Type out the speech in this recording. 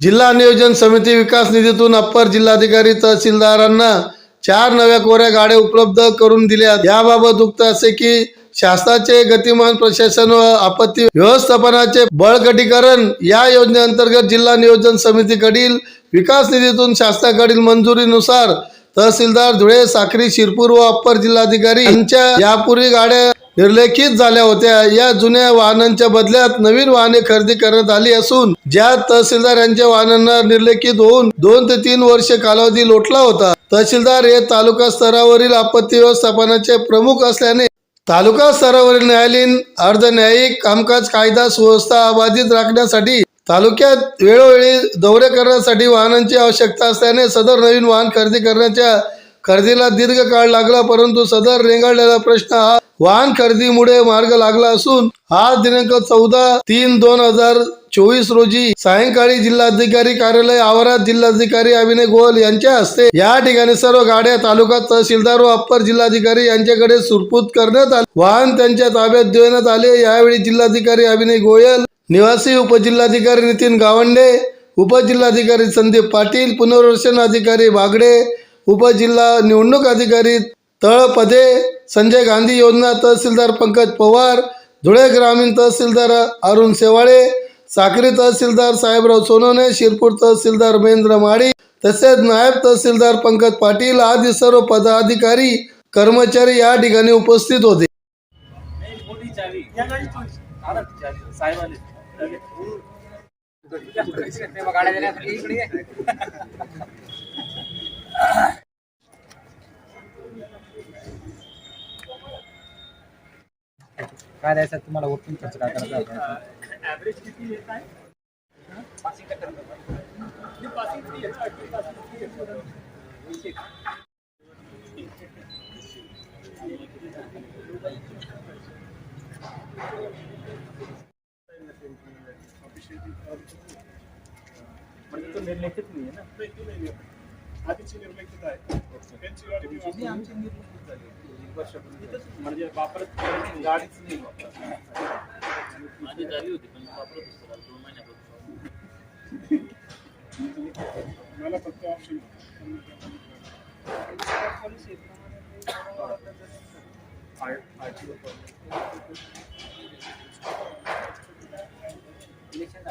जिल्हा नियोजन समिती विकास निधीतून अप्पर जिल्हाधिकारी तहसीलदारांना चार नव्या कोऱ्या गाड्या उपलब्ध करून दिल्या. याबाबत उक्त असे की शासनाचे गतिमान प्रशासन व आपत्ती व्यवस्थापनाचे बळकटीकरण या योजनेअंतर्गत जिल्हा नियोजन समितीकडील विकास निधीतून शासनाकडील मंजुरीनुसार तहसीलदार धुळे साखरी शिरपूर व अप्पर जिल्हाधिकारी यांच्या यापूर्वी गाड्या निर्लेखित झाल्या होत्या. या जुन्या वाहनांच्या बदल्यात नवीन वाहने खरेदी करण्यात आली असून ज्या तहसीलदार यांच्या वाहनांना निर्लेखित होऊन दोन ते तीन वर्ष कालावधी लोटला होता. तहसीलदार हे तालुका स्तरावरील आपत्ती व्यवस्थापनाचे प्रमुख असल्याने तालुका स्तरावरील न्यायालयीन अर्ध न्यायिक कामकाज कायदा सुव्यवस्था अबाधित राखण्यासाठी तालुक्यात वेळोवेळी दौरे करण्यासाठी वाहनांची आवश्यकता असल्याने सदर नवीन वाहन खरेदी करण्याच्या खरेदीला दीर्घ काळ लागला परंतु सदर रेंगाळलेला प्रश्न हा वाहन खरेदीमुळे मार्ग लागला असून आज दिनांक चौदा तीन दोन हजार चोवीस रोजी सायंकाळी जिल्हाधिकारी कार्यालय आवारात जिल्हाधिकारी अभिनय गोयल यांच्या हस्ते या ठिकाणी सर्व गाड्या तालुका तहसीलदार व अप्पर जिल्हाधिकारी यांच्याकडे सुरपूत करण्यात आले. वाहन त्यांच्या ताब्यात देण्यात आले. यावेळी जिल्हाधिकारी अभिनय गोयल निवासी उपजिल्हाधिकारी नितीन गावंडे उपजिल्हाधिकारी संदीप पाटील पुनर्वसन अधिकारी बागडे उपजिल्हा निवडणूक अधिकारी तळपदे संजय गांधी योजना तहसीलदार पंकज पवार धुळे ग्रामीण तहसीलदार अरुण सेवाळे साक्री तहसीलदार साहेबराव सोनवणे शिरपूर तहसीलदार महेंद्र माळी तसेच नायब तहसीलदार पंकज पाटील आदी सर्व पदाधिकारी कर्मचारी या ठिकाणी उपस्थित होते. काय द्यायचं तुम्हाला वरतून खर्च काय करायचा म्हणजे तो निर्लेखित नाही आहे? ना आधीची निर्लेखित आहे त्यांची आमची झाली एक वर्षापूर्वी म्हणजे वापरत गाडीच नाही वापरत माझी झाली होती पण वापरत दोन महिन्यापासून. मला फक्त ऑप्शन इलेक्शन